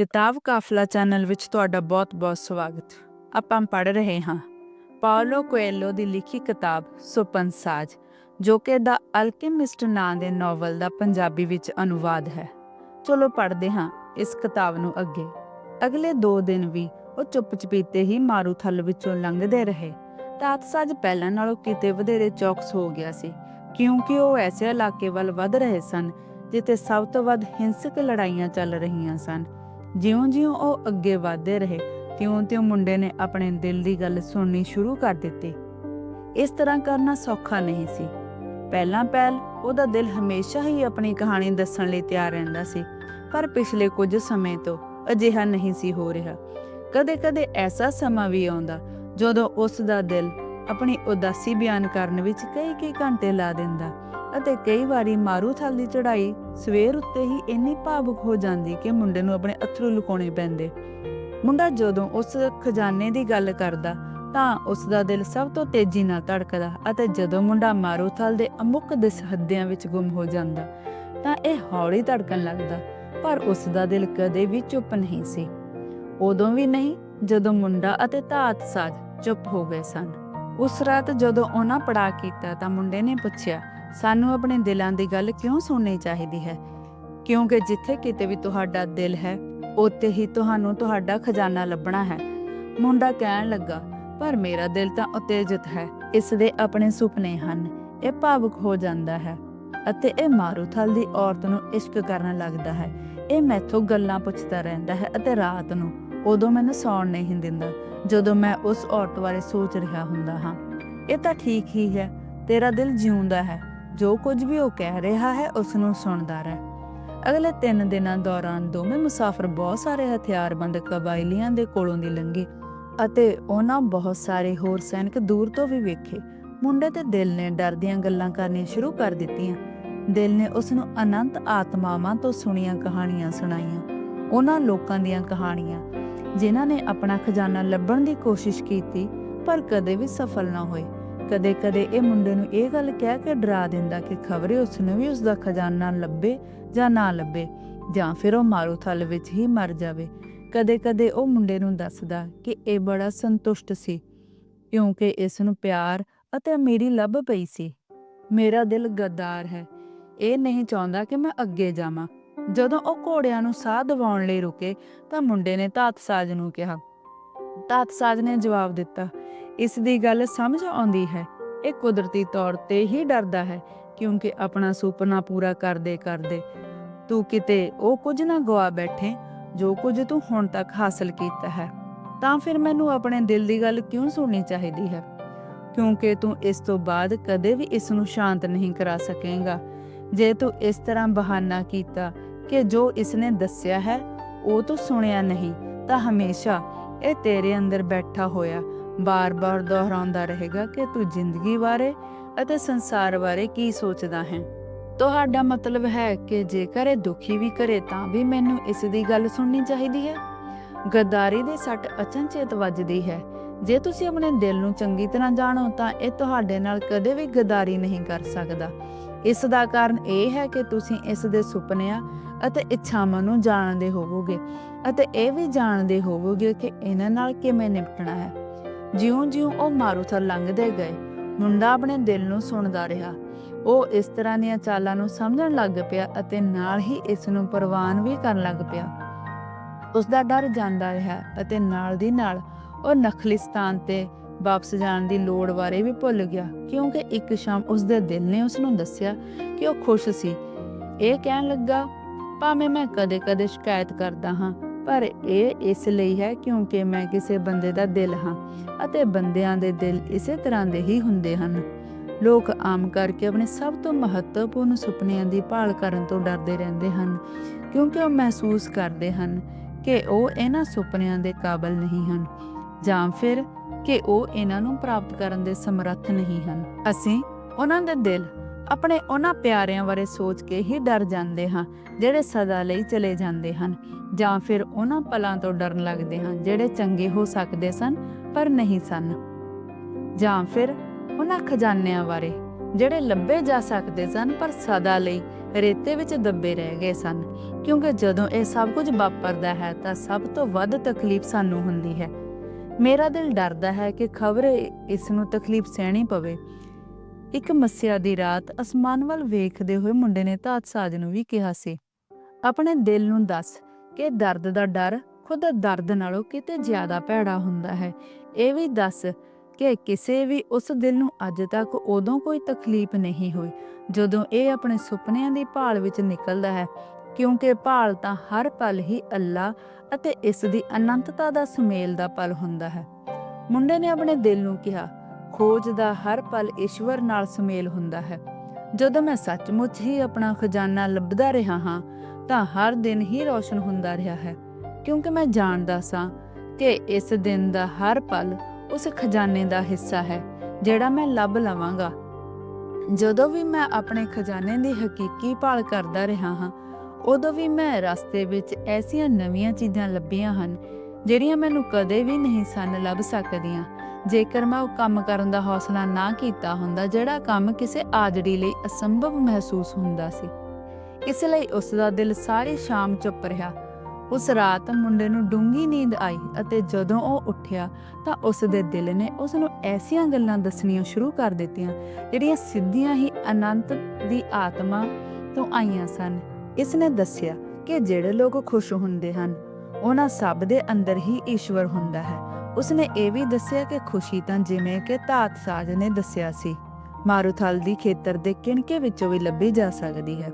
ਕਿਤਾਬ ਕਾਫਲਾ ਚੈਨਲ ਵਿੱਚ ਤੁਹਾਡਾ ਬਹੁਤ-ਬਹੁਤ ਸਵਾਗਤ। ਆਪਾਂ ਪੜ ਰਹੇ ਹਾਂ। ਪਾਓਲੋ ਕੋਏਲੋ ਦੀ ਲਿਖੀ ਕਿਤਾਬ ਸੁਪਨ ਸਾਜ ਜੋ ਕਿ ਦਾ ਅਲਕੇਮਿਸਟ ਨਾਂ ਦੇ ਨੋਵਲ ਦਾ ਪੰਜਾਬੀ ਵਿੱਚ ਅਨੁਵਾਦ ਹੈ। ਚਲੋ ਪੜ੍ਹਦੇ ਹਾਂ ਇਸ ਕਿਤਾਬ ਨੂੰ ਅੱਗੇ। ਅਗਲੇ 2 ਦਿਨ ਵੀ ਉਹ ਚੁੱਪ-ਚਪੀਤੇ ਹੀ ਮਾਰੂਥਲ ਵਿੱਚੋਂ ਲੰਘਦੇ ਰਹੇ। ਰਾਤ ਪਹਿਲਾਂ ਨਾਲੋਂ ਕਿਤੇ ਵਧੇਰੇ ਚੌਕਸ ਹੋ ਗਿਆ ਸੀ, ਕਿਉਂਕਿ ਉਹ ਐਸੇ ਇਲਾਕੇ ਵੱਲ ਵੱਧ ਰਹੇ ਸਨ, ਜਿੱਥੇ ਸਭ ਤੋਂ ਵੱਧ ਹਿੰਸਕ ਲੜਾਈਆਂ ਚੱਲ ਰਹੀਆਂ ਸਨ। ਜਿਉਂ-ਜਿਉਂ ਉਹ ਅੱਗੇ ਵਧਦੇ ਰਹੇ, ਤਿਉਂ-ਤਿਉਂ ਮੁੰਡੇ ਨੇ ਆਪਣੇ ਦਿਲ ਦੀ ਗੱਲ ਸੁਣਨੀ ਸ਼ੁਰੂ ਕਰ ਦਿੱਤੀ। ਇਸ ਤਰ੍ਹਾਂ ਕਰਨਾ ਸੌਖਾ ਨਹੀਂ ਸੀ। ਪਹਿਲਾਂ ਪਹਿਲ ਉਹਦਾ ਦਿਲ ਹਮੇਸ਼ਾ ਹੀ ਆਪਣੀ ਕਹਾਣੀ ਦੱਸਣ ਲਈ ਤਿਆਰ ਰਹਿੰਦਾ ਸੀ, ਪਰ ਪਿਛਲੇ ਕੁਝ ਸਮੇਂ ਤੋਂ ਅਜਿਹਾ ਨਹੀਂ ਸੀ ਹੋ ਰਿਹਾ। ਕਦੇ-ਕਦੇ ਐਸਾ ਸਮਾਂ ਵੀ ਆਉਂਦਾ ਜਦੋਂ ਉਸ ਦਾ ਦਿਲ ਆਪਣੀ ਉਦਾਸੀ ਬਿਆਨ ਕਰਨ ਵਿੱਚ ਕਈ-ਕਈ ਘੰਟੇ ਲਾ ਦਿੰਦਾ। ਅਤੇ ਕਈ ਵਾਰੀ ਮਾਰੂਥਲ ਦੀ ਚੜ੍ਹਾਈ ਸਵੇਰ ਉੱਤੇ ਹੀ ਇੰਨੀ ਭਾਵੁਕ ਹੋ ਜਾਂਦੀ ਕਿ ਮੁੰਡੇ ਨੂੰ ਆਪਣੇ ਅਥਰੂ ਲੁਕਾਉਣੇ ਪੈਂਦੇ। ਮੁੰਡਾ ਜਦੋਂ ਉਸ ਖਜ਼ਾਨੇ ਦੀ ਗੱਲ ਕਰਦਾ, ਤਾਂ ਉਸ ਦਾ ਦਿਲ ਸਭ ਤੋਂ ਤੇਜ਼ੀ ਨਾਲ ਧੜਕਦਾ ਅਤੇ ਜਦੋਂ ਮੁੰਡਾ ਮਾਰੂਥਲ ਦੇ ਅਮੁੱਕ ਦਿਸ ਵਿੱਚ ਗੁੰਮ ਹੋ ਜਾਂਦਾ, ਤਾਂ ਇਹ ਹੌਲੀ ਧੜਕਣ ਲੱਗਦਾ, ਪਰ ਉਸ ਦਾ ਦਿਲ ਕਦੇ ਵੀ ਚੁੱਪ ਨਹੀਂ ਸੀ। ਉਦੋਂ ਵੀ ਨਹੀਂ, ਜਦੋਂ ਮੁੰਡਾ ਅਤੇ ਧਾਤ ਸਾਜ ਚੁੱਪ ਹੋ ਗਏ ਸਨ। ਉਸ ਰਾਤ ਜਦੋਂ ਉਹਨਾਂ ਪੜਾ ਕੀਤਾ ਤਾਂ ਮੁੰਡੇ ਨੇ ਪੁੱਛਿਆ ਸਾਨੂੰ ਆਪਣੇ ਦਿਲਾਂ ਦੀ ਗੱਲ ਕਿਉਂ ਸੁਣਨੀ ਚਾਹੀਦੀ ਹੈ? ਕਿਉਂਕਿ ਜਿੱਥੇ ਕਿਤੇ ਵੀ ਤੁਹਾਡਾ ਦਿਲ ਹੈ, ਉੱਥੇ ਹੀ ਤੁਹਾਨੂੰ ਤੁਹਾਡਾ ਖਜ਼ਾਨਾ ਲੱਭਣਾ ਹੈ। ਮੁੰਡਾ ਕਹਿਣ ਲੱਗਾ, ਪਰ ਮੇਰਾ ਦਿਲ ਤਾਂ ਉਤੇਜਿਤ ਹੈ, ਇਸ ਦੇ ਆਪਣੇ ਸੁਪਨੇ ਹਨ, ਇਹ ਭਾਵੁਕ ਹੋ ਜਾਂਦਾ ਹੈ ਅਤੇ ਇਹ ਮਾਰੂਥਲ ਦੀ ਔਰਤ ਨੂੰ ਇਸ਼ਕ ਕਰਨ ਲੱਗਦਾ ਹੈ। ਇਹ ਮੈਥੋਂ ਗੱਲਾਂ ਪੁੱਛਦਾ ਰਹਿੰਦਾ ਹੈ ਅਤੇ ਰਾਤ ਨੂੰ ਉਦੋਂ ਮੈਨੂੰ ਸੌਣ ਨਹੀਂ ਦਿੰਦਾ, ਜਦੋਂ ਮੈਂ ਉਸ ਔਰਤ ਬਾਰੇ ਸੋਚ ਰਿਹਾ ਹੁੰਦਾ ਹਾਂ। ਇਹ ਤਾਂ ਠੀਕ ਹੀ ਹੈ, ਤੇਰਾ ਦਿਲ ਜਿਉਂਦਾ ਹੈ ਜੋ ਕੁਝ ਵੀ ਉਹ ਕਹਿ ਰਿਹਾ ਹੈ ਉਸ ਨੂੰ ਸੁਣਦਾ ਰਹਿ। ਅਗਲੇ 3 ਦਿਨਾਂ ਦੌਰਾਨ ਦੋਵੇਂ ਮੁਸਾਫਰ ਬਹੁਤ ਸਾਰੇ ਹਥਿਆਰਬੰਦ ਕਬਾਇਲੀਆਂ ਦੇ ਕੋਲੋਂ ਦੀ ਲੰਘੇ ਅਤੇ ਉਹਨਾਂ ਬਹੁਤ ਸਾਰੇ ਹੋਰ ਸੈਨਿਕ ਦੂਰ ਤੋਂ ਵੀ ਵੇਖੇ। ਮੁੰਡੇ ਤੇ ਦਿਲ ਨੇ ਡਰ ਦੀਆਂ ਗੱਲਾਂ ਕਰਨੀਆਂ ਸ਼ੁਰੂ ਕਰ ਦਿੱਤੀਆਂ। ਦਿਲ ਨੇ ਉਸ ਨੂੰ ਅਨੰਤ ਆਤਮਾਵਾਂ ਤੋਂ ਸੁਣੀਆਂ ਕਹਾਣੀਆਂ ਸੁਣਾਈਆਂ। ਉਹਨਾਂ ਲੋਕਾਂ ਦੀਆਂ ਕਹਾਣੀਆਂ, ਜਿਨ੍ਹਾਂ ਨੇ ਆਪਣਾ ਖਜ਼ਾਨਾ ਲੱਭਣ ਦੀ ਕੋਸ਼ਿਸ਼ ਕੀਤੀ, ਪਰ ਕਦੇ ਵੀ ਸਫਲ ਨਾ ਹੋਏ। ਕਦੇ-ਕਦੇ ਇਹ ਮੁੰਡੇ ਨੂੰ ਇਹ ਗੱਲ ਕਹਿ ਕੇ ਡਰਾ ਦਿੰਦਾ ਕਿ ਖਬਰੇ ਉਸ ਨੂੰ ਵੀ ਉਸ ਦਾ ਖਜ਼ਾਨਾ ਲੱਭੇ ਜਾਂ ਨਾ ਲੱਭੇ ਜਾਂ ਫਿਰ ਉਹ ਮਾਰੂਥਲ ਵਿੱਚ ਹੀ ਮਰ ਜਾਵੇ। ਕਦੇ-ਕਦੇ ਉਹ ਮੁੰਡੇ ਨੂੰ ਦੱਸਦਾ ਕਿ ਇਹ ਬੜਾ ਸੰਤੁਸ਼ਟ ਸੀ, ਕਿਉਂਕਿ ਇਸ ਨੂੰ ਪਿਆਰ ਅਤੇ ਅਮੀਰੀ ਲੱਭ ਪਈ ਸੀ। ਮੇਰਾ ਦਿਲ ਗੱਦਾਰ ਹੈ। ਇਹ ਨਹੀਂ ਚਾਹੁੰਦਾ ਕਿ ਮੈਂ ਅੱਗੇ ਜਾਵਾਂ। ਜਦੋਂ ਉਹ ਘੋੜਿਆਂ ਨੂੰ ਸਾਹ ਦਿਵਾਉਣ ਲਈ ਰੁਕੇ ਤਾਂ ਮੁੰਡੇ ਨੇ ਤਾਤਸਾਜ ਨੂੰ ਕਿਹਾ। ਤਾਤਸਾਜ ਨੇ ਜਵਾਬ ਦਿੱਤਾ ਇਸ ਦੀ ਗੱਲ ਸਮਝ ਆਉਂਦੀ ਹੈ। ਇਹ ਕੁਦਰਤੀ ਤੌਰ ਤੇ ਹੀ ਡਰਦਾ ਹੈ, ਕਿਉਂਕਿ ਆਪਣਾ ਸੁਪਨਾ ਪੂਰਾ ਕਰਦੇ ਕਰਦੇ ਤੂੰ ਕਿਤੇ ਉਹ ਕੁਝ ਨਾ ਗਵਾ ਬੈਠੇ, ਜੋ ਕੁਝ ਤੂੰ ਹੁਣ ਤੱਕ ਹਾਸਲ ਕੀਤਾ ਹੈ। ਤਾਂ ਫਿਰ ਮੈਨੂੰ ਆਪਣੇ ਦਿਲ ਦੀ ਗੱਲ ਕਿਉਂ ਸੁਣਨੀ ਚਾਹੀਦੀ ਹੈ? ਕਿਉਂਕਿ ਤੂੰ ਇਸ ਤੋਂ ਬਾਅਦ ਕਦੇ ਵੀ ਇਸ ਨੂੰ ਸ਼ਾਂਤ ਨਹੀਂ ਕਰਾ ਸਕੇਗਾ। ਜੇ ਤੂੰ ਇਸ ਤਰ੍ਹਾਂ ਬਹਾਨਾ ਕੀਤਾ ਕਿ ਜੋ ਇਸਨੇ ਦੱਸਿਆ ਹੈ, ਉਹ ਤੂੰ ਸੁਣਿਆ ਨਹੀਂ, ਤਾਂ ਹਮੇਸ਼ਾ ਇਹ ਤੇਰੇ ਅੰਦਰ ਬੈਠਾ ਹੋਇਆ ਬਾਰ-ਬਾਰ ਦੁਹਰਾਉਂਦਾ ਰਹੇਗਾ ਕਿ ਤੂੰ ਜ਼ਿੰਦਗੀ ਬਾਰੇ ਅਤੇ ਸੰਸਾਰ ਬਾਰੇ ਕੀ ਸੋਚਦਾ ਹੈ। ਤੁਹਾਡਾ ਮਤਲਬ ਹੈ ਕਿ ਜੇਕਰ ਇਹ ਦੁਖੀ ਵੀ ਕਰੇ ਤਾਂ ਵੀ ਮੈਨੂੰ ਇਸ ਦੀ ਗੱਲ ਸੁਣਨੀ ਚਾਹੀਦੀ ਹੈ। ਗੱਦਾਰੀ ਦੀ ਸੱਟ ਅਚਨਚੇਤ ਵੱਜਦੀ ਹੈ। ਜੇ ਤੁਸੀਂ ਆਪਣੇ ਦਿਲ ਨੂੰ ਚੰਗੀ ਤਰ੍ਹਾਂ ਜਾਣੋ ਤਾਂ ਇਹ ਤੁਹਾਡੇ ਨਾਲ ਕਦੇ ਵੀ ਗੱਦਾਰੀ ਨਹੀਂ ਕਰ ਸਕਦਾ। ਇਸ ਦਾ ਕਾਰਨ ਇਹ ਹੈ ਕਿ ਤੁਸੀਂ ਇਸ ਦੇ ਸੁਪਨਿਆਂ ਅਤੇ ਇੱਛਾਵਾਂ ਨੂੰ ਜਾਣਦੇ ਹੋਵੋਗੇ ਅਤੇ ਇਹ ਵੀ ਜਾਣਦੇ ਹੋਵੋਗੇ ਕਿ ਇਹਨਾਂ ਨਾਲ ਕਿਵੇਂ ਨਿਪਟਣਾ ਹੈ। ਜਿਉਂ-ਜਿਉਂ ਉਹ ਮਾਰੂਥਲ ਲੰਘਦੇ ਗਏ। ਮੁੰਡਾ ਆਪਣੇ ਦਿਲ ਨੂੰ ਸੁਣਦਾ ਰਿਹਾ। ਉਹ ਇਸ ਤਰ੍ਹਾਂ ਦੀਆਂ ਚਾਲਾਂ ਨੂੰ ਸਮਝਣ ਲੱਗ ਪਿਆ ਅਤੇ ਨਾਲ ਹੀ ਇਸ ਨੂੰ ਪ੍ਰਵਾਨ ਵੀ ਕਰਨ ਲੱਗ ਪਿਆ। ਉਸ ਦਾ ਡਰ ਜਾਂਦਾ ਰਿਹਾ ਅਤੇ ਨਾਲ ਦੀ ਨਾਲ ਉਹ ਨਖਲਿਸਤਾਨ ਤੇ ਵਾਪਸ ਜਾਣ ਦੀ ਲੋੜ ਬਾਰੇ ਵੀ ਭੁੱਲ ਗਿਆ, ਕਿਉਂਕਿ ਇੱਕ ਸ਼ਾਮ ਉਸ ਦੇ ਦਿਲ ਨੇ ਉਸ ਨੂੰ ਦੱਸਿਆ ਕਿ ਉਹ ਖੁਸ਼ ਸੀ। ਇਹ ਕਹਿਣ ਲੱਗਾ, ਭਾਵੇਂ ਮੈਂ ਕਦੇ-ਕਦੇ ਸ਼ਿਕਾਇਤ ਕਰਦਾ ਹਾਂ ਪਰ ਇਹ ਇਸ ਲਈ ਹੈ ਕਿਉਂਕਿ ਮੈਂ ਕਿਸੇ ਬੰਦੇ ਦਾ ਦਿਲ ਹਾਂ ਅਤੇ ਬੰਦਿਆਂ ਦੇ ਦਿਲ ਇਸੇ ਤਰ੍ਹਾਂ ਦੇ ਹੀ ਹੁੰਦੇ ਹਨ। ਲੋਕ ਆਮ ਕਰਕੇ ਆਪਣੇ ਸਭ ਤੋਂ ਮਹੱਤਵਪੂਰਨ ਸੁਪਨਿਆਂ ਦੀ ਭਾਲ ਕਰਨ ਤੋਂ ਡਰਦੇ ਰਹਿੰਦੇ ਹਨ, ਕਿਉਂਕਿ ਉਹ ਮਹਿਸੂਸ ਕਰਦੇ ਹਨ ਕਿ ਉਹ ਇਹਨਾਂ ਸੁਪਨਿਆਂ ਦੇ ਕਾਬਲ ਨਹੀਂ ਹਨ, ਜਾਂ ਫਿਰ ਕਿ ਉਹ ਇਹਨਾਂ ਨੂੰ ਪ੍ਰਾਪਤ ਕਰਨ ਦੇ ਸਮਰੱਥ ਨਹੀਂ ਹਨ। ਅਸੀਂ, ਉਹਨਾਂ ਦੇ ਦਿਲ ਆਪਣੇ ਉਹਨਾਂ ਪਿਆਰਿਆਂ ਬਾਰੇ ਸੋਚ ਕੇ ਹੀ ਡਰ ਜਾਂਦੇ ਹਾਂ, ਜਿਹੜੇ ਸਦਾ ਲਈ ਚਲੇ ਜਾਂਦੇ ਹਨ ਜਾਂ ਫਿਰ ਉਹਨਾਂ ਪਲਾਂ ਤੋਂ ਡਰਨ ਲੱਗਦੇ ਹਨ ਜਿਹੜੇ ਚੰਗੇ ਹੋ ਸਕਦੇ ਸਨ ਪਰ ਨਹੀਂ ਸਨ। ਜਾਂ ਫਿਰ ਉਹਨਾਂ ਖਜ਼ਾਨਿਆਂ ਬਾਰੇ, ਜਿਹੜੇ ਲੱਭੇ ਜਾ ਸਕਦੇ ਸਨ ਪਰ ਸਦਾ ਲਈ ਰੇਤੇ ਵਿੱਚ ਦੱਬੇ ਰਹਿ ਗਏ ਸਨ। ਕਿਉਂਕਿ ਜਦੋਂ ਇਹ ਸਭ ਕੁਝ ਵਾਪਰਦਾ ਹੈ ਤਾਂ ਸਭ ਤੋਂ ਵੱਧ ਤਕਲੀਫ ਸਾਨੂੰ ਹੁੰਦੀ ਹੈ। ਮੇਰਾ ਦਿਲ ਡਰਦਾ ਹੈ ਕਿ ਖਬਰੇ ਇਸ ਨੂੰ ਤਕਲੀਫ ਸਹਿਣੀ ਪਵੇ। ਇੱਕ ਮੱਸਿਆ ਦੀ ਰਾਤ ਅਸਮਾਨ ਵੱਲ ਵੇਖਦੇ ਹੋਏ ਮੁੰਡੇ ਨੇ ਧਾਤ ਸਾਜ ਨੂੰ ਵੀ ਕਿਹਾ ਸੀ, ਆਪਣੇ ਦਿਲ ਨੂੰ ਦੱਸ ਕਿ ਦਰਦ ਦਾ ਡਰ ਖੁਦ ਦਰਦ ਨਾਲੋਂ ਕਿਤੇ ਜ਼ਿਆਦਾ ਭੈੜਾ ਹੁੰਦਾ ਹੈ। ਇਹ ਵੀ ਦੱਸ ਕਿ ਕਿਸੇ ਵੀ ਉਸ ਦਿਲ ਨੂੰ ਅੱਜ ਤੱਕ ਉਦੋਂ ਕੋਈ ਤਕਲੀਫ ਨਹੀਂ ਹੋਈ ਜਦੋਂ ਇਹ ਆਪਣੇ ਸੁਪਨਿਆਂ ਦੀ ਭਾਲ ਵਿੱਚ ਨਿਕਲਦਾ ਹੈ, ਕਿਉਂਕਿ ਭਾਲ ਤਾਂ ਹਰ ਪਲ ਹੀ ਅੱਲਾ ਅਤੇ ਇਸ ਦੀ ਅਨੰਤਤਾ ਦਾ ਸੁਮੇਲ ਦਾ ਪਲ ਹੁੰਦਾ ਹੈ। ਮੁੰਡੇ ਨੇ ਆਪਣੇ ਦਿਲ ਨੂੰ ਕਿਹਾ ਖੋਜ ਦਾ ਹਰ ਪਲ ਈਸ਼ਵਰ ਨਾਲ ਸੁਮੇਲ ਹੁੰਦਾ ਹੈ। ਜਦੋਂ ਮੈਂ ਸੱਚਮੁੱਚ ਹੀ ਆਪਣਾ ਖਜ਼ਾਨਾ ਲੱਭਦਾ ਰਿਹਾ ਹਾਂ, ਤਾਂ ਹਰ ਦਿਨ ਹੀ ਰੌਸ਼ਨ ਹੁੰਦਾ ਰਿਹਾ ਹੈ। ਕਿਉਂਕਿ ਮੈਂ ਜਾਣਦਾ ਸਾਂ ਕਿ ਇਸ ਦਿਨ ਦਾ ਹਰ ਪਲ ਉਸ ਖਜ਼ਾਨੇ ਦਾ ਹਿੱਸਾ ਹੈ, ਜਿਹੜਾ ਮੈਂ ਲੱਭ ਲਵਾਂਗਾ। ਜਦੋਂ ਵੀ ਮੈਂ ਆਪਣੇ ਖਜ਼ਾਨੇ ਦੀ ਹਕੀਕੀ ਭਾਲ ਕਰਦਾ ਰਿਹਾ ਹਾਂ, ਉਦੋਂ ਵੀ ਮੈਂ ਰਸਤੇ ਵਿੱਚ ਐਸੀਆਂ ਨਵੀਆਂ ਚੀਜ਼ਾਂ ਲੱਭੀਆਂ ਹਨ, ਜਿਹੜੀਆਂ ਮੈਨੂੰ ਕਦੇ ਵੀ ਨਹੀਂ ਸਨ ਲੱਭ ਸਕਦੀਆਂ। ਜੇਕਰ ਮੈਂ ਉਹ ਕੰਮ ਕਰਨ ਦਾ ਹੌਸਲਾ ਨਾ ਕੀਤਾ ਹੁੰਦਾ, ਜਿਹੜਾ ਕੰਮ ਕਿਸੇ ਆਜੜੀ ਲਈ ਅਸੰਭਵ ਮਹਿਸੂਸ ਹੁੰਦਾ ਸੀ। ਇਸ ਲਈ ਉਸ ਦਾ ਦਿਲ ਸਾਰੀ ਸ਼ਾਮ ਚੁੱਪ ਰਿਹਾ। ਉਸ ਰਾਤ ਮੁੰਡੇ ਨੂੰ ਡੂੰਗੀ ਨੀਂਦ ਆਈ ਅਤੇ ਜਦੋਂ ਉਹ ਉੱਠਿਆ, ਤਾਂ ਉਸ ਦੇ ਦਿਲ ਨੇ ਉਸ ਨੂੰ ਐਸੀਆਂ ਗੱਲਾਂ ਦੱਸਣੀਆਂ ਸ਼ੁਰੂ ਕਰ ਦਿੱਤੀਆਂ, ਜਿਹੜੀਆਂ ਸਿੱਧੀਆਂ ਹੀ ਅਨੰਤ ਦੀ ਆਤਮਾ ਤੋਂ ਆਈਆਂ ਸਨ। ਇਸ ਨੇ ਦੱਸਿਆ ਕਿ ਜਿਹੜੇ ਲੋਕ ਖੁਸ਼ ਹੁੰਦੇ ਹਨ, ਉਹਨਾਂ ਸਭ ਦੇ ਅੰਦਰ ਹੀ ਈਸ਼ਵਰ ਹੁੰਦਾ ਹੈ। ਉਸਨੇ ਇਹ ਵੀ ਦੱਸਿਆ ਕਿ ਖੁਸ਼ੀ ਤਾਂ ਜਿਵੇਂ ਕਿ ਧਾਤ ਸਾਜ ਨੇ ਦੱਸਿਆ ਸੀ, ਮਾਰੂਥਲ ਦੀ ਖੇਤਰ ਦੇ ਕਿਣਕੇ ਵਿੱਚੋਂ ਵੀ ਲੱਭੀ ਜਾ ਸਕਦੀ ਹੈ,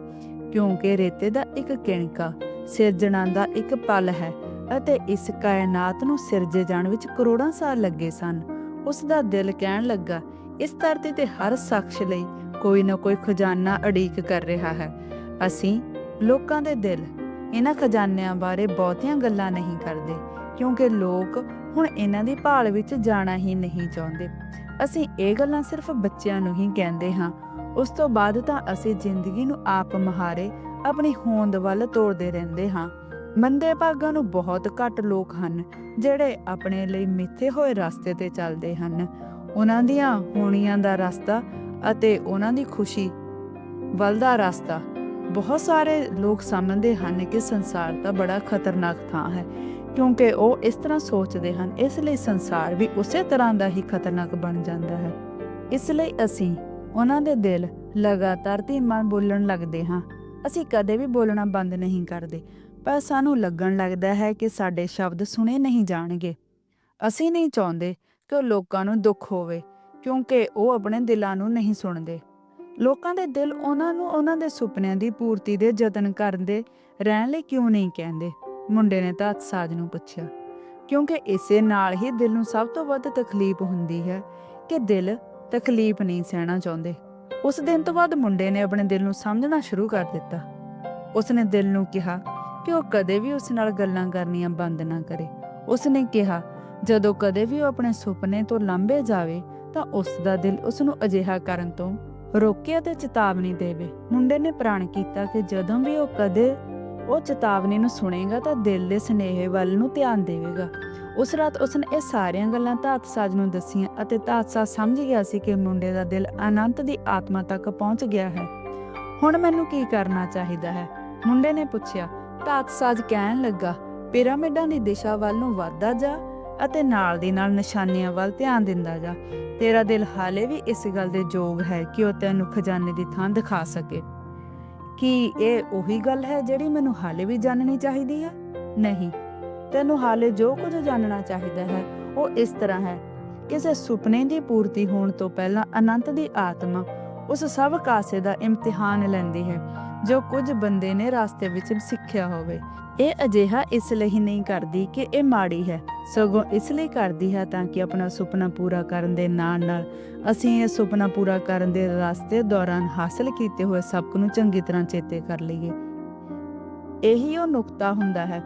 ਕਿਉਂਕਿ ਰੇਤੇ ਦਾ ਇੱਕ ਕਿਣਕਾ ਸਿਰਜਣਾ ਦਾ ਇੱਕ ਪਲ ਹੈ ਅਤੇ ਇਸ ਕਾਇਨਾਤ ਨੂੰ ਸਿਰਜੇ ਜਾਣ ਵਿੱਚ ਕਰੋੜਾਂ ਸਾਲ ਲੱਗੇ ਸਨ। ਉਸ ਦਾ ਦਿਲ ਕਹਿਣ ਲੱਗਾ, ਇਸ ਧਰਤੀ ਤੇ ਹਰ ਸ਼ਖਸ ਲਈ ਕੋਈ ਨਾ ਕੋਈ ਖਜ਼ਾਨਾ ਅੜੀਕ ਕਰ ਰਿਹਾ ਹੈ। ਅਸੀਂ ਲੋਕਾਂ ਦੇ ਦਿਲ ਇਹਨਾਂ ਖਜ਼ਾਨਿਆਂ ਬਾਰੇ ਬਹੁਤੀਆਂ ਗੱਲਾਂ ਨਹੀਂ ਕਰਦੇ, ਕਿਉਂਕਿ ਲੋਕ ਹੁਣ ਇਹਨਾਂ ਦੀ ਭਾਲ ਵਿੱਚ ਜਾਣਾ ਹੀ ਨਹੀਂ ਚਾਹੁੰਦੇ। ਅਸੀਂ ਇਹ ਗੱਲਾਂ ਸਿਰਫ ਬੱਚਿਆਂ ਨੂੰ ਹੀ ਕਹਿੰਦੇ ਹਾਂ। ਉਸ ਤੋਂ ਬਾਅਦ ਤਾਂ ਅਸੀਂ ਜ਼ਿੰਦਗੀ ਨੂੰ ਆਪ ਮਹਾਰੇ ਆਪਣੀ ਹੋਂਦ ਵੱਲ ਤੋੜਦੇ ਰਹਿੰਦੇ ਹਾਂ। ਮੰਦੇ ਭਾਗਾਂ ਨੂੰ ਬਹੁਤ ਘੱਟ ਲੋਕ ਹਨ, ਜਿਹੜੇ ਆਪਣੇ ਲਈ ਮਿੱਥੇ ਹੋਏ ਰਸਤੇ ਤੇ ਚੱਲਦੇ ਹਨ। ਉਹਨਾਂ ਦੀਆਂ ਹੋਣੀਆਂ ਦਾ ਰਸਤਾ ਅਤੇ ਉਹਨਾਂ ਦੀ ਖੁਸ਼ੀ ਵੱਲ ਦਾ ਰਸਤਾ। ਬਹੁਤ ਸਾਰੇ ਲੋਕ ਸਮਝਦੇ ਹਨ ਕਿ ਸੰਸਾਰ ਤਾਂ ਬੜਾ ਖਤਰਨਾਕ ਥਾਂ ਹੈ। ਕਿਉਂਕਿ ਉਹ ਇਸ ਤਰ੍ਹਾਂ ਸੋਚਦੇ ਹਨ, ਇਸ ਲਈ ਸੰਸਾਰ ਵੀ ਉਸੇ ਤਰ੍ਹਾਂ ਦਾ ਹੀ ਖਤਰਨਾਕ ਬਣ ਜਾਂਦਾ ਹੈ। ਇਸ ਲਈ ਅਸੀਂ ਉਹਨਾਂ ਦੇ ਦਿਲ ਲਗਾਤਾਰ ਧੀਮਾ ਬੋਲਣ ਲੱਗਦੇ ਹਾਂ। ਅਸੀਂ ਕਦੇ ਵੀ ਬੋਲਣਾ ਬੰਦ ਨਹੀਂ ਕਰਦੇ, ਪਰ ਸਾਨੂੰ ਲੱਗਣ ਲੱਗਦਾ ਹੈ ਕਿ ਸਾਡੇ ਸ਼ਬਦ ਸੁਣੇ ਨਹੀਂ ਜਾਣਗੇ। ਅਸੀਂ ਨਹੀਂ ਚਾਹੁੰਦੇ ਕਿ ਉਹ ਲੋਕਾਂ ਨੂੰ ਦੁੱਖ ਹੋਵੇ, ਕਿਉਂਕਿ ਉਹ ਆਪਣੇ ਦਿਲਾਂ ਨੂੰ ਨਹੀਂ ਸੁਣਦੇ। ਲੋਕਾਂ ਦੇ ਦਿਲ ਉਹਨਾਂ ਨੂੰ ਉਹਨਾਂ ਦੇ ਸੁਪਨਿਆਂ ਦੀ ਪੂਰਤੀ ਦੇ ਯਤਨ ਕਰਨ ਦੇ ਰਹਿਣ ਲਈ ਕਿਉਂ ਨਹੀਂ ਕਹਿੰਦੇ? ਮੁੰਡੇ ਨੇ ਤਾਂ ਸਾਜ ਨੂੰ ਪੁੱਛਿਆ, ਕਿਉਂਕਿ ਇਸੇ ਨਾਲ ਹੀ ਦਿਲ ਨੂੰ ਸਭ ਤੋਂ ਵੱਧ ਤਕਲੀਫ ਹੁੰਦੀ ਹੈ ਕਿ ਦਿਲ ਤਕਲੀਫ ਨਹੀਂ ਸਹਿਣਾ ਚਾਹੁੰਦੇ। ਉਸ ਦਿਨ ਤੋਂ ਬਾਅਦ ਮੁੰਡੇ ਨੇ ਆਪਣੇ ਦਿਲ ਨੂੰ ਸਮਝਣਾ ਸ਼ੁਰੂ ਕਰ ਦਿੱਤਾ। ਉਸਨੇ ਦਿਲ ਨੂੰ ਕਿਹਾ ਕਿ ਉਹ ਕਦੇ ਵੀ ਉਸ ਨਾਲ ਗੱਲਾਂ ਕਰਨੀਆਂ ਬੰਦ ਨਾ ਕਰੇ। ਉਸਨੇ ਕਿਹਾ, ਜਦੋਂ ਕਦੇ ਵੀ ਉਹ ਆਪਣੇ ਸੁਪਨੇ ਤੋਂ ਲੰਬੇ ਜਾਵੇ, ਤਾਂ ਉਸ ਦਾ ਦਿਲ ਉਸ ਨੂੰ ਅਜਿਹਾ ਕਰਨ ਤੋਂ ਰੋਕੇ ਅਤੇ ਚੇਤਾਵਨੀ ਦੇਵੇ। ਮੁੰਡੇ ਨੇ ਪ੍ਰਣ ਕੀਤਾ ਕਿ ਜਦੋਂ ਵੀ ਉਹ ਕਦੇ ਉਹ ਚੇਤਾਵਨੀ ਨੂੰ ਸੁਣੇਗਾ ਤਾਂ ਦਿਲ ਦੇ ਸਨੇਹ ਵੱਲ ਨੂੰ ਧਿਆਨ ਦੇਵੇਗਾ। ਉਸ ਰਾਤ ਉਸਨੇ ਇਹ ਸਾਰੀਆਂ ਗੱਲਾਂ ਧਾਤ ਨੂੰ ਦੱਸੀਆਂ ਅਤੇ ਧਾਤ ਸਮਝ ਗਿਆ ਸੀ ਕਿ ਮੁੰਡੇ ਦਾ ਦਿਲ ਅਨੰਤ ਦੀ ਆਤਮਾ ਤੱਕ ਪਹੁੰਚ ਗਿਆ ਹੈ। ਹੁਣ ਮੈਨੂੰ ਕੀ ਕਰਨਾ ਚਾਹੀਦਾ ਹੈ? ਮੁੰਡੇ ਨੇ ਪੁੱਛਿਆ ਧਾਤ ਕਹਿਣ ਲੱਗਾ, ਪਿਰਾਮਿਡਾਂ ਦੀ ਦਿਸ਼ਾ ਵੱਲ ਨੂੰ ਵਧਦਾ ਜਾ ਅਤੇ ਨਾਲ ਦੀ ਨਾਲ ਨਿਸ਼ਾਨੀਆਂ ਵੱਲ ਧਿਆਨ ਦਿੰਦਾ ਜਾ। ਤੇਰਾ ਦਿਲ ਹਾਲੇ ਵੀ ਇਸ ਗੱਲ ਦੇ ਯੋਗ ਹੈ ਕਿ ਉਹ ਤੈਨੂੰ ਖਜ਼ਾਨੇ ਦੀ ਥਾਂ ਦਿਖਾ ਸਕੇ। ਕੀ ਇਹ ਉਹੀ ਗੱਲ ਹੈ ਜਿਹੜੀ ਮੈਨੂੰ ਹਾਲੇ ਵੀ ਜਾਣਨੀ ਚਾਹੀਦੀ ਹੈ? ਨਹੀਂ। ਤੈਨੂੰ ਹਾਲੇ ਜੋ ਕੁਝ ਜਾਣਨਾ ਚਾਹੀਦਾ ਹੈ, ਉਹ ਇਸ ਤਰ੍ਹਾਂ ਹੈ। ਕਿਸੇ ਸੁਪਨੇ ਦੀ ਪੂਰਤੀ ਹੋਣ ਤੋਂ ਪਹਿਲਾਂ ਅਨੰਤ ਦੀ ਆਤਮਾ ਉਸ ਸਭ ਕਾਸੇ ਦਾ ਇਮਤਿਹਾਨ ਲੈਂਦੀ ਹੈ। ਜੋ ਕੁਝ ਬੰਦੇ ਨੇ ਰਾਸਤੇ ਵਿੱਚ ਸਿੱਖਿਆ ਹੋਵੇ। ਇਹ ਅਜਿਹਾ ਇਸ ਲਈ ਨਹੀਂ ਕਰਦੀ ਕਿ ਇਹ ਮਾੜੀ ਹੈ। ਸਗੋਂ ਇਸ ਲਈ ਕਰਦੀ ਹੈ ਤਾਂ ਕਿ ਆਪਣਾ ਸੁਪਨਾ ਪੂਰਾ ਕਰਨ ਦੇ ਨਾਲ ਨਾਲ ਅਸੀਂ ਇਹ ਸੁਪਨਾ ਪੂਰਾ ਕਰਨ ਦੇ ਰਸਤੇ ਦੌਰਾਨ ਹਾਸਲ ਕੀਤੇ ਹੋਏ ਸਬਕ ਨੂੰ ਚੰਗੀ ਤਰ੍ਹਾਂ ਚੇਤੇ ਕਰ ਲਈਏ। ਇਹੀ ਉਹ ਨੁਕਤਾ ਹੁੰਦਾ ਹੈ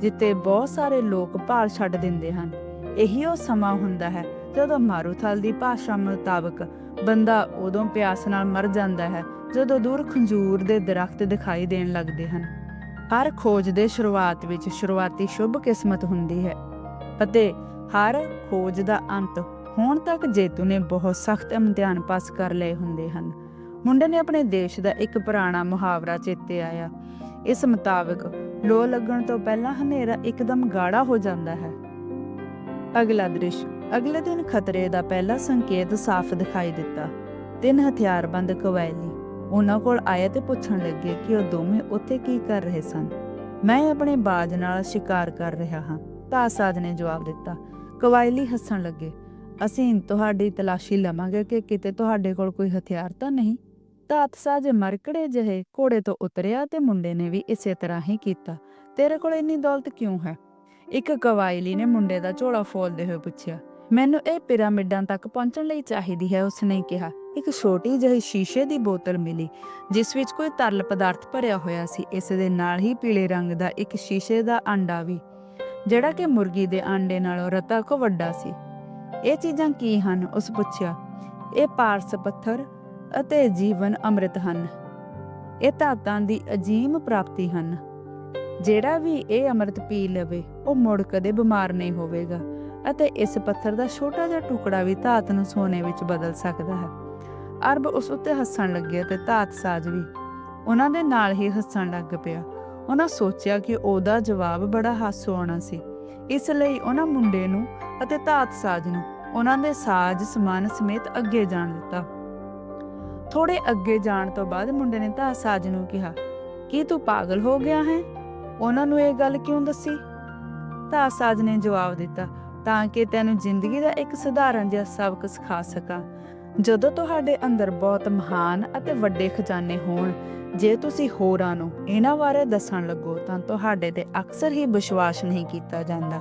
ਜਿੱਤੇ ਬਹੁਤ ਸਾਰੇ ਲੋਕ ਭਾਰ ਛੱਡ ਦਿੰਦੇ ਹਨ। ਇਹੀ ਉਹ ਸਮਾਂ ਹੁੰਦਾ ਹੈ ਜਦੋਂ ਮਾਰੂਥਲ ਦੀ ਭਾਸ਼ਾ ਮੁਤਾਬਕ ਬੰਦਾ ਉਦੋਂ ਪਿਆਸ ਨਾਲ ਮਰ ਜਾਂਦਾ ਹੈ ਜਦੋਂ ਦੂਰ ਖੰਜੂਰ ਦੇ ਦਰਖਤ ਦਿਖਾਈ ਦੇਣ ਲੱਗਦੇ ਹਨ, ਹਰ ਖੋਜ ਦੇ ਸ਼ੁਰੂਆਤ ਵਿੱਚ ਸ਼ੁਰੂਆਤੀ ਸ਼ੁਭ ਕਿਸਮਤ ਹੁੰਦੀ ਹੈ ਅਤੇ ਹਰ ਖੋਜ ਦਾ ਅੰਤ ਹੁਣ ਤੱਕ ਜੇਤੂ ਨੇ ਬਹੁਤ ਸਖਤ ਇਮਤਿਹਾਨ ਪਾਸ ਕਰ ਲਏ ਹੁੰਦੇ ਹਨ। ਮੁੰਡੇ ਨੇ ਆਪਣੇ ਦੇਸ਼ ਦਾ ਇੱਕ ਪੁਰਾਣਾ ਮੁਹਾਵਰਾ ਚੇਤੇ ਆਇਆ। ਇਸ ਮੁਤਾਬਕ ਲੋ ਲੱਗਣ ਤੋਂ ਪਹਿਲਾਂ ਹਨੇਰਾ ਇੱਕਦਮ ਗਾੜਾ ਹੋ ਜਾਂਦਾ ਹੈ। ਅਗਲਾ ਦ੍ਰਿਸ਼, ਅਗਲੇ ਦਿਨ ਖਤਰੇ ਦਾ ਪਹਿਲਾ ਸੰਕੇਤ ਸਾਫ਼ ਦਿਖਾਈ ਦਿੱਤਾ। ਤਿੰਨ ਹਥਿਆਰਬੰਦ ਕਵੈਲੀ। ਉਹਨਾਂ ਕੋਲ ਆਏ ਤੇ ਪੁੱਛਣ ਲੱਗੇ ਕਿ ਉਹ ਦੋਵੇਂ ਉੱਥੇ ਕੀ ਕਰ ਰਹੇ ਸਨ। ਮੈਂ ਆਪਣੇ ਬਾਜ ਨਾਲ ਸ਼ਿਕਾਰ ਕਰ ਰਿਹਾ ਹਾਂ ਤਾਸਾਜ ਨੇ ਜਵਾਬ ਦਿੱਤਾ। ਕਵਾਇਲੀ ਹੱਸਣ ਲੱਗੇ। ਅਸੀਂ ਤੁਹਾਡੀ ਤਲਾਸ਼ੀ ਲਵਾਂਗੇ ਕਿ ਕਿਤੇ ਤੁਹਾਡੇ ਕੋਲ ਕੋਈ ਹਥਿਆਰ ਤਾਂ ਨਹੀਂ? ਤਾਤਸਾਜ ਮਰਕੜੇ ਜਿਹੇ ਘੋੜੇ ਤੋਂ ਉਤਰਿਆ ਤੇ ਮੁੰਡੇ ਨੇ ਵੀ ਇਸੇ ਤਰ੍ਹਾਂ ਹੀ ਕੀਤਾ। ਤੇਰੇ ਕੋਲ ਇੰਨੀ ਦੌਲਤ ਕਿਉਂ ਹੈ? ਇੱਕ ਕਵਾਇਲੀ ਨੇ ਮੁੰਡੇ ਦਾ ਝੋਲਾ ਫੋਲਦੇ ਹੋਏ ਪੁੱਛਿਆ। ਮੈਨੂੰ ਇਹ ਪਿਰਾਮਿਡਾਂ ਤੱਕ ਪਹੁੰਚਣ ਲਈ ਚਾਹੀਦੀ ਹੈ, ਉਸਨੇ ਕਿਹਾ। ਇੱਕ ਛੋਟੀ ਜਿਹੀ ਸ਼ੀਸ਼ੇ ਦੀ ਬੋਤਲ ਮਿਲੀ, ਜਿਸ ਵਿੱਚ ਕੋਈ ਤਰਲ ਪਦਾਰਥ ਭਰਿਆ ਹੋਇਆ ਸੀ। ਇਸ ਦੇ ਨਾਲ ਹੀ ਪੀਲੇ ਰੰਗ ਦਾ ਇੱਕ ਸ਼ੀਸ਼ੇ ਦਾ ਆਂਡਾ ਵੀ, ਜਿਹੜਾ ਕਿ ਮੁਰਗੀ ਦੇ ਆਂਡੇ ਨਾਲੋਂ ਰਤਾ ਕੋ ਵੱਡਾ ਸੀ। ਇਹ ਚੀਜ਼ਾਂ ਕੀ ਹਨ? ਉਸ ਪੁੱਛਿਆ। ਇਹ ਪਾਰਸ ਪੱਥਰ ਅਤੇ ਜੀਵਨ ਅੰਮ੍ਰਿਤ ਹਨ। ਇਹ ਧਾਤਾਂ ਦੀ ਅਜੀਮ ਪ੍ਰਾਪਤੀ ਹਨ। ਜਿਹੜਾ ਵੀ ਇਹ ਅੰਮ੍ਰਿਤ ਪੀ ਲਵੇ, ਉਹ ਮੁੜ ਕਦੇ ਬਿਮਾਰ ਨਹੀਂ ਹੋਵੇਗਾ ਅਤੇ ਇਸ ਪੱਥਰ ਦਾ ਛੋਟਾ ਜਿਹਾ ਟੁਕੜਾ ਵੀ ਧਾਤ ਨੂੰ ਸੋਨੇ ਵਿੱਚ ਬਦਲ ਸਕਦਾ ਹੈ। ਅਰਬ ਉਸ ਉੱਤੇ ਹੱਸਣ ਲੱਗਿਆ ਤੇ ਧਾਤ ਸਾਜ ਵੀ। ਉਹਨਾਂ ਦੇ ਨਾਲ ਹੀ ਹੱਸਣ ਲੱਗ ਪਿਆ। ਉਹਨਾਂ ਸੋਚਿਆ ਕਿ ਉਹਦਾ ਜਵਾਬ ਬੜਾ ਹਾਸੋ ਆਉਣਾ ਸੀ। ਇਸ ਲਈ ਉਹਨਾਂ ਮੁੰਡੇ ਨੂੰ ਅਤੇ ਧਾਤ ਸਾਜ ਨੂੰ ਉਹਨਾਂ ਦੇ ਸਾਜ ਸਮਾਨ ਸਮੇਤ ਅੱਗੇ ਜਾਣ ਦਿੱਤਾ। ਥੋੜੇ ਅੱਗੇ ਜਾਣ ਤੋਂ ਬਾਅਦ ਮੁੰਡੇ ਨੇ ਧਾਤ ਸਾਜ ਨੂੰ ਕਿਹਾ, ਕੀ ਤੂੰ ਪਾਗਲ ਹੋ ਗਿਆ ਹੈ? ਉਹਨਾਂ ਨੂੰ ਇਹ ਗੱਲ ਕਿਉਂ ਦੱਸੀ? ਧਾਤ ਸਾਜ ਨੇ ਜਵਾਬ ਦਿੱਤਾ, ਤਾਂ ਕਿ ਤੈਨੂੰ ਜ਼ਿੰਦਗੀ ਦਾ ਇੱਕ ਸਧਾਰਨ ਜਿਹਾ ਸਬਕ ਸਿਖਾ ਸਕਾਂ। ਜਦੋਂ ਤੁਹਾਡੇ ਅੰਦਰ ਬਹੁਤ ਮਹਾਨ ਅਤੇ ਵੱਡੇ ਖਜ਼ਾਨੇ ਹੋਣ, ਜੇ ਤੁਸੀਂ ਹੋਰਾਂ ਨੂੰ ਇਹਨਾਂ ਬਾਰੇ ਦੱਸਣ ਲੱਗੋ, ਤਾਂ ਤੁਹਾਡੇ ਤੇ ਅਕਸਰ ਹੀ ਵਿਸ਼ਵਾਸ ਨਹੀਂ ਕੀਤਾ ਜਾਂਦਾ।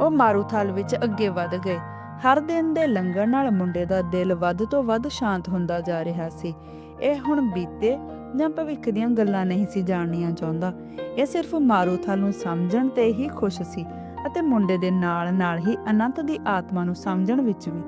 ਉਹ ਮਾਰੂਥਲ ਵਿੱਚ ਅੱਗੇ ਵਧ ਗਏ। ਹਰ ਦਿਨ ਦੇ ਲੰਘਣ ਨਾਲ ਮੁੰਡੇ ਦਾ ਦਿਲ ਵੱਧ ਤੋਂ ਵੱਧ ਸ਼ਾਂਤ ਹੁੰਦਾ ਜਾ ਰਿਹਾ ਸੀ। ਇਹ ਹੁਣ ਬੀਤੇ ਜਾਂ ਭਵਿੱਖ ਦੀਆਂ ਗੱਲਾਂ ਨਹੀਂ ਸੀ ਜਾਣਨੀਆਂ ਚਾਹੁੰਦਾ। ਇਹ ਸਿਰਫ ਮਾਰੂਥਲ ਨੂੰ ਸਮਝਣ ਤੇ ਹੀ ਖੁਸ਼ ਸੀ ਅਤੇ ਮੁੰਡੇ ਦੇ ਨਾਲ ਨਾਲ ਹੀ ਅਨੰਤ ਦੀ ਆਤਮਾ ਨੂੰ ਸਮਝਣ ਵਿੱਚ ਵੀ।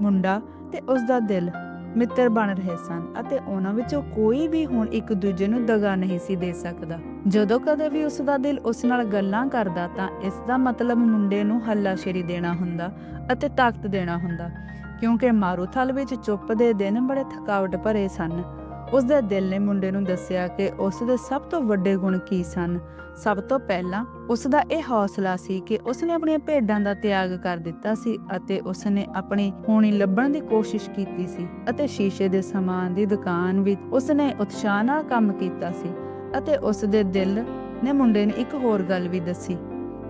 ਮੁੰਡਾ ਤੇ ਉਸ ਦਾ ਦਿਲ ਮਿੱਤਰ ਬਣ ਰਹੇ ਸਨ ਅਤੇ ਉਹਨਾਂ ਵਿੱਚੋਂ ਕੋਈ ਵੀ ਹੁਣ ਇੱਕ ਦੂਜੇ ਨੂੰ ਦਗਾ ਨਹੀਂ ਸੀ ਦੇ ਸਕਦਾ। ਜਦੋਂ ਕਦੇ ਵੀ ਉਸ ਦਾ ਦਿਲ ਉਸ ਨਾਲ ਗੱਲਾਂ ਕਰਦਾ ਤਾਂ ਇਸ ਦਾ ਮਤਲਬ ਮੁੰਡੇ ਨੂੰ ਹੱਲਾਸ਼ੇਰੀ ਦੇਣਾ ਹੁੰਦਾ ਅਤੇ ਤਾਕਤ ਦੇਣਾ ਹੁੰਦਾ, ਕਿਉਂਕਿ ਮਾਰੂਥਲ ਵਿੱਚ ਚੁੱਪ ਦੇ ਦਿਨ ਬੜੇ ਥਕਾਵਟ ਭਰੇ ਸਨ। ਉਸ ਦੇ ਦਿਲ ਨੇ ਮੁੰਡੇ ਨੂੰ ਦੱਸਿਆ ਕਿ ਉਸ ਦੇ ਸਭ ਤੋਂ ਵੱਡੇ ਗੁਣ ਕੀ ਸਨ। ਸਭ ਤੋਂ ਪਹਿਲਾਂ ਉਸ ਦਾ ਇਹ ਹੌਸਲਾ ਸੀ ਕਿ ਉਸ ਨੇ ਆਪਣੀਆਂ ਭੇਡਾਂ ਦਾ ਤਿਆਗ ਕਰ ਦਿੱਤਾ ਸੀ ਅਤੇ ਉਸ ਨੇ ਆਪਣੀ ਹੋਣੀ ਲੱਭਣ ਦੀ ਕੋਸ਼ਿਸ਼ ਕੀਤੀ ਸੀ ਅਤੇ ਸ਼ੀਸ਼ੇ ਦੇ ਸਮਾਨ ਦੀ ਦੁਕਾਨ ਵਿੱਚ ਉਸ ਨੇ ਉਤਸ਼ਾਹ ਨਾਲ ਕੰਮ ਕੀਤਾ ਸੀ ਅਤੇ ਉਸ ਦੇ ਦਿਲ ਨੇ ਮੁੰਡੇ ਨੂੰ ਇੱਕ ਹੋਰ ਗੱਲ ਵੀ ਦੱਸੀ,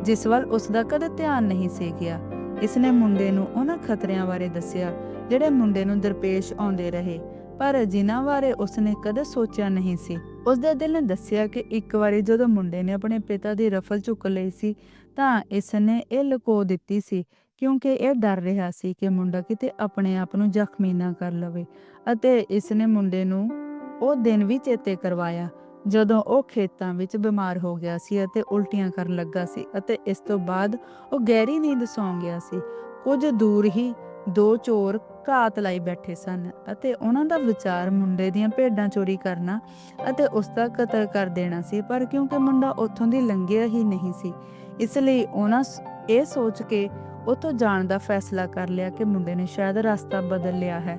ਜਿਸ ਵੱਲ ਉਸ ਦਾ ਕਦੇ ਧਿਆਨ ਨਹੀਂ ਸੀ ਗਿਆ। ਇਸ ਨੇ ਮੁੰਡੇ ਨੂੰ ਉਹਨਾਂ ਖਤਰਿਆਂ ਬਾਰੇ ਦੱਸਿਆ, ਜਿਹੜੇ ਮੁੰਡੇ ਨੂੰ ਦਰਪੇਸ਼ ਆਉਂਦੇ ਰਹੇ। ਪਰ ਜਿਨ੍ਹਾਂ ਬਾਰੇ ਉਸਨੇ ਕਦੇ ਸੋਚਿਆ ਨਹੀਂ ਸੀ। ਉਸ ਦਿਲ ਨੇ ਦੱਸਿਆ ਕਿ ਇੱਕ ਵਾਰੀ ਜਦੋਂ ਮੁੰਡੇ ਨੇ ਆਪਣੇ ਪਿਤਾ ਦੀ ਰਫਲ ਚੁੱਕ ਲਈ ਸੀ, ਤਾਂ ਇਸ ਨੇ ਇਹ ਲੁਕੋ ਦਿੱਤੀ ਸੀ, ਕਿਉਂਕਿ ਇਹ ਡਰ ਰਿਹਾ ਸੀ ਕਿ ਮੁੰਡਾ ਕਿਤੇ ਆਪਣੇ ਆਪ ਨੂੰ ਜ਼ਖਮੀ ਨਾ ਕਰ ਲਵੇ ਅਤੇ ਇਸ ਨੇ ਮੁੰਡੇ ਨੂੰ ਉਹ ਦਿਨ ਵੀ ਚੇਤੇ ਕਰਵਾਇਆ, ਜਦੋਂ ਉਹ ਖੇਤਾਂ ਵਿੱਚ ਬਿਮਾਰ ਹੋ ਗਿਆ ਸੀ ਅਤੇ ਉਲਟੀਆਂ ਕਰਨ ਲੱਗਾ ਸੀ ਅਤੇ ਇਸ ਤੋਂ ਬਾਅਦ ਉਹ ਗਹਿਰੀ ਨੀਂਦ ਸੌਂ ਗਿਆ ਸੀ। ਕੁਝ ਦੂਰ ਹੀ ਦੋ ਚੋਰ ਘਾਤ ਲਾਈ ਬੈਠੇ ਸਨ ਅਤੇ ਉਹਨਾਂ ਦਾ ਵਿਚਾਰ ਮੁੰਡੇ ਦੀਆਂ ਭੇਡਾਂ ਚੋਰੀ ਕਰਨਾ ਅਤੇ ਉਸ ਦਾ ਕਤਲ ਕਰ ਦੇਣਾ ਸੀ, ਪਰ ਕਿਉਂਕਿ ਮੁੰਡਾ ਉੱਥੋਂ ਦੀ ਲੰਘਿਆ ਹੀ ਨਹੀਂ ਸੀ, ਇਸ ਲਈ ਉਹਨਾਂ ਇਹ ਸੋਚ ਕੇ ਉੱਥੋਂ ਜਾਣ ਦਾ ਫੈਸਲਾ ਕਰ ਲਿਆ ਕਿ ਮੁੰਡੇ ਨੇ ਸ਼ਾਇਦ ਰਸਤਾ ਬਦਲ ਲਿਆ ਹੈ।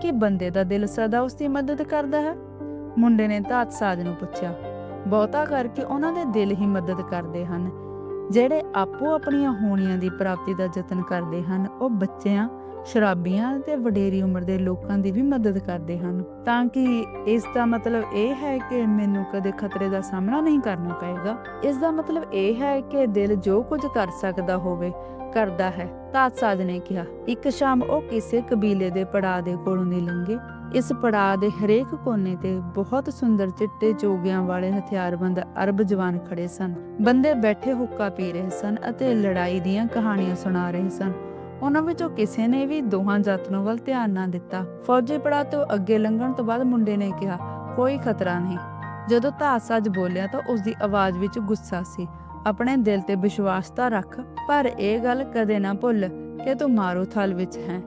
ਕਿ ਬੰਦੇ ਦਾ ਦਿਲ ਸਦਾ ਉਸ ਦੀ ਮਦਦ ਕਰਦਾ ਹੈ? ਮੁੰਡੇ ਨੇ ਧਾਤ ਸਾਜ ਨੂੰ ਪੁੱਛਿਆ। ਬਹੁਤਾ ਕਰਕੇ ਉਹਨਾਂ ਦੇ ਦਿਲ ਹੀ ਮਦਦ ਕਰਦੇ ਹਨ। ਜਿਹੜੇ ਆਪੋ ਆਪਣੀਆਂ ਹੋਣੀਆਂ ਦੀ ਪ੍ਰਾਪਤੀ ਦਾ ਯਤਨ ਕਰਦੇ ਹਨ, ਉਹ ਬੱਚਿਆਂ, ਸ਼ਰਾਬੀਆਂ ਤੇ ਵਡੇਰੀ ਉਮਰ ਦੇ ਲੋਕਾਂ ਦੀ ਵੀ ਮਦਦ ਕਰਦੇ ਹਨ। ਤਾਂ ਕਿ ਇਸ ਦਾ ਮਤਲਬ ਇਹ ਹੈ ਕਿ ਮੈਨੂੰ ਕਦੇ ਖਤਰੇ ਦਾ ਸਾਹਮਣਾ ਨਹੀਂ ਕਰਨਾ ਪਏਗਾ। ਇਸ ਦਾ ਮਤਲਬ ਇਹ ਹੈ ਕਿ ਦਿਲ ਜੋ ਕੁਝ ਕਰ ਸਕਦਾ ਹੋਵੇ ਕਰਦਾ ਹੈ। ਤਾਤਸਾਜ ਨੇ ਕਿਹਾ, ਇੱਕ ਸ਼ਾਮ ਉਹ ਕਿਸੇ ਕਬੀਲੇ ਦੇ ਪੜਾਅ ਦੇ ਕੋਲੋਂ ਦੀ ਲੰਘੇ। ਇਸ ਪੜਾਅ ਦੇ ਹਰੇਕ ਕੋਨੇ ਤੇ ਬਹੁਤ ਸੁੰਦਰ ਚਿੱਟੇ ਚੋਗਿਆਂ ਵਾਲੇ ਹਥਿਆਰਬੰਦ ਅਰਬ ਜਵਾਨ ਖੜੇ ਸਨ। ਬੰਦੇ ਬੈਠੇ ਹੁੱਕਾ ਪੀ ਰਹੇ ਸਨ ਅਤੇ ਲੜਾਈ ਦੀਆਂ ਕਹਾਣੀਆਂ ਸੁਣਾ ਰਹੇ ਸਨ। ਉਹਨਾਂ ਵਿੱਚੋਂ ਕਿਸੇ ਨੇ ਵੀ ਦੋਹਾਂ ਜਾਤਨਾਂ ਵੱਲ ਧਿਆਨ ਨਾ ਦਿੱਤਾ। ਫੌਜੀ ਪੜਾਅ ਤੋਂ ਅੱਗੇ ਲੰਘਣ ਤੋਂ ਬਾਅਦ ਮੁੰਡੇ ਨੇ ਕਿਹਾ, ਕੋਈ ਖਤਰਾ ਨਹੀਂ। ਜਦੋਂ ਧਾਸਜ ਬੋਲਿਆ ਤਾਂ ਉਸ ਦੀ ਆਵਾਜ਼ ਵਿੱਚ ਗੁੱਸਾ ਸੀ। ਆਪਣੇ ਦਿਲ ਤੇ ਵਿਸ਼ਵਾਸ ਤਾਂ ਰੱਖ, ਪਰ ਇਹ ਗੱਲ ਕਦੇ ਨਾ ਭੁੱਲ ਕਿ ਤੂੰ ਮਾਰੂਥਲ ਵਿੱਚ ਹੈ।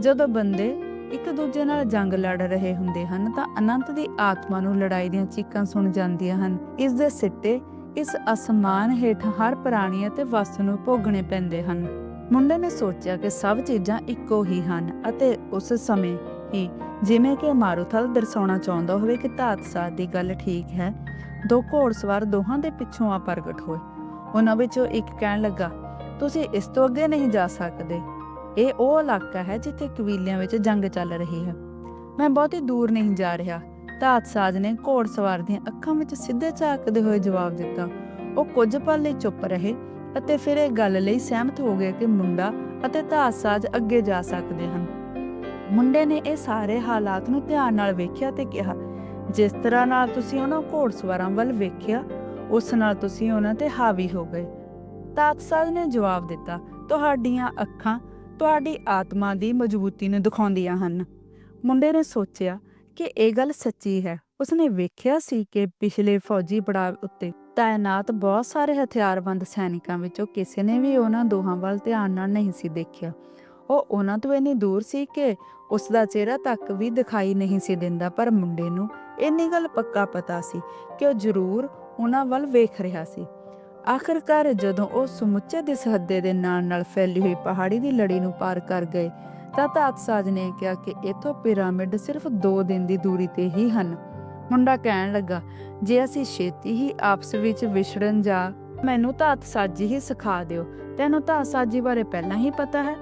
ਜਦੋਂ ਬੰਦੇ ਇੱਕ ਦੂਜੇ ਨਾਲ ਜੰਗ ਲੜ ਰਹੇ ਹੁੰਦੇ ਹਨ, ਤਾਂ ਅਨੰਤ ਦੀ ਆਤਮਾ ਨੂੰ ਲੜਾਈ ਦੀਆਂ ਚੀਕਾਂ ਸੁਣ ਜਾਂਦੀਆਂ ਹਨ। ਇਸ ਦੇ ਸਿੱਟੇ, ਇਸ ਅਸਮਾਨ ਹੇਠ ਹਰ ਪ੍ਰਾਣੀ ਅਤੇ ਵਸਤੂ ਨੂੰ ਭੋਗਣੇ ਪੈਂਦੇ ਹਨ। ਮੁੰਡੇ ਨੇ ਸੋਚਿਆ ਕਿ ਸਭ ਚੀਜ਼ਾਂ ਇੱਕੋ ਹੀ ਹਨ ਅਤੇ ਉਸ ਸਮੇਂ ਹੀ ਜਿਵੇਂ ਕਿ ਮਾਰੂਥਲ ਦਰਸਾਉਣਾ ਚਾਹੁੰਦਾ ਹੋਵੇ ਕਿ ਧਾਤ ਸਾਧ ਦੀ ਗੱਲ ਠੀਕ ਹੈ। ਦੋ ਘੋੜਸਵਾਰ ਦੋਹਾਂ ਦੇ ਪਿੱਛੋਂ ਆ ਪ੍ਰਗਟ ਹੋਏ। ਉਹਨਾਂ ਵਿੱਚੋਂ ਇੱਕ ਕਹਿਣ ਲੱਗਾ, ਤੁਸੀਂ ਇਸ ਤੋਂ ਅੱਗੇ ਨਹੀਂ ਜਾ ਸਕਦੇ। ਇਹ ਉਹ ਇਲਾਕਾ ਹੈ ਜਿੱਥੇ ਕਬੀਲਿਆਂ ਵਿੱਚ ਜੰਗ ਚੱਲ ਰਹੀ ਹੈ। ਮੈਂ ਬਹੁਤੀ ਦੂਰ ਨਹੀਂ ਜਾ ਰਿਹਾ। ਧਾਤ ਸਾਜ ਨੇ ਘੋੜਸਵਾਰ ਦੀਆਂ ਅੱਖਾਂ ਵਿੱਚ ਸਿੱਧੇ ਝਾਕਦੇ ਹੋਏ ਜਵਾਬ ਦਿੱਤਾ, ਉਹ ਕੁਝ ਪਲ ਲਈ ਚੁੱਪ ਰਹੇ ਅਤੇ ਫਿਰ ਇਹ ਗੱਲ ਲਈ ਸਹਿਮਤ ਹੋ ਗਏ ਕਿ ਮੁੰਡਾ ਅਤੇ ਧਾਤ ਸਾਜ ਅੱਗੇ ਜਾ ਸਕਦੇ ਹਨ। ਮੁੰਡੇ ਨੇ ਇਹ ਸਾਰੇ ਹਾਲਾਤ ਨੂੰ ਧਿਆਨ ਨਾਲ ਵੇਖਿਆ ਤੇ ਕਿਹਾ, ਜਿਸ ਤਰ੍ਹਾਂ ਨਾਲ ਤੁਸੀਂ ਉਹਨਾਂ ਘੋੜਸਵਾਰਾਂ ਵੱਲ ਵੇਖਿਆ ਉਸ ਨਾਲ ਤੁਸੀਂ ਉਹਨਾਂ ਤੇ ਹਾਵੀ ਹੋ ਗਏ। ਧਾਤ ਨੇ ਜਵਾਬ ਦਿੱਤਾ, ਤੁਹਾਡੀਆਂ ਅੱਖਾਂ ਤੁਹਾਡੀ ਆਤਮਾ ਦੀ ਮਜ਼ਬੂਤੀ ਨੂੰ ਦਿਖਾਉਂਦੀਆਂ ਹਨ। ਮੁੰਡੇ ਨੇ ਸੋਚਿਆ ਕਿ ਇਹ ਗੱਲ ਸੱਚੀ ਹੈ। ਉਸਨੇ ਵੇਖਿਆ ਸੀ ਕਿ ਪਿਛਲੇ ਫੌਜੀ ਪੜਾਅ ਉੱਤੇ ਤਾਇਨਾਤ ਬਹੁਤ ਸਾਰੇ ਹਥਿਆਰਬੰਦ ਸੈਨਿਕਾਂ ਵਿੱਚੋਂ ਕਿਸੇ ਨੇ ਵੀ ਉਹਨਾਂ ਦੋਹਾਂ ਵੱਲ ਧਿਆਨ ਨਾਲ ਨਹੀਂ ਸੀ ਦੇਖਿਆ। ਉਹ ਉਹਨਾਂ ਤੋਂ ਇੰਨੀ ਦੂਰ ਸੀ ਕਿ ਉਸ ਦਾ ਚਿਹਰਾ ਤੱਕ ਵੀ ਦਿਖਾਈ ਨਹੀਂ ਸੀ ਦਿੰਦਾ, ਪਰ ਮੁੰਡੇ ਨੂੰ ਇੰਨੀ ਗੱਲ ਪੱਕਾ ਪਤਾ ਸੀ ਕਿ ਉਹ ਜ਼ਰੂਰ ਉਹਨਾਂ ਵੱਲ ਵੇਖ ਰਿਹਾ ਸੀ। ਆਖਰਕਾਰ ਜਦੋਂ ਉਹ ਸਮੁੱਚੇ ਦਿਸ ਦੇ ਨਾਲ ਨਾਲ ਫੈਲੀ ਹੋਈ ਪਹਾੜੀ ਦੀ ਲੜੀ ਨੂੰ ਪਾਰ ਕਰ ਗਏ, ਤਾਂ ਧਾਤ ਨੇ ਕਿਹਾ ਕਿ ਇਥੋਂ ਪਿਰਾਮਿਡ ਸਿਰਫ 2 ਦਿਨ ਦੀ ਦੂਰੀ ਤੇ ਹੀ ਹਨ। ਮੁੰਡਾ ਕਹਿਣ ਲੱਗਾ, ਜੇ ਅਸੀਂ ਛੇਤੀ ਹੀ ਆਪਸ ਵਿੱਚ ਵਿਛੜਨ ਜਾ, ਮੈਨੂੰ ਧਾਤ ਸਾਜੀ ਹੀ ਸਿਖਾ ਦਿਓ। ਤੈਨੂੰ ਧਾਤ ਸਾਜੀ ਬਾਰੇ ਪਹਿਲਾਂ ਹੀ ਪਤਾ ਹੈ?